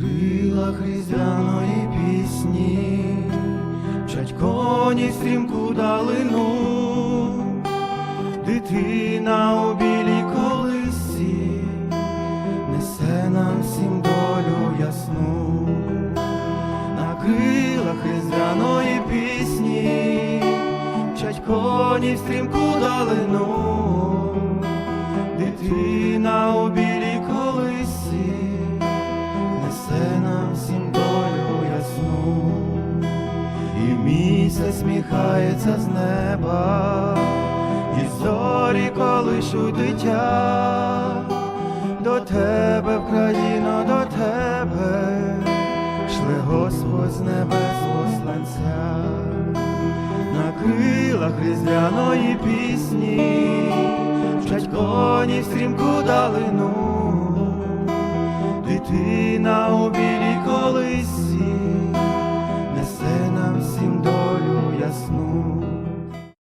крилах різдвяної пісні, Вчать коні стрімку далину, дитина у білій колисі, несе нам всім долю ясну, на крилах різдвяної пісні, Вчать коні стрімку далину, місяць сміхається з неба, і зорі колишуть дитя, до тебе, Вкраїно, до тебе, шле Господь з небес посланця, на крилах різдвяної пісні, вчать коні в стрімку далину, дитина у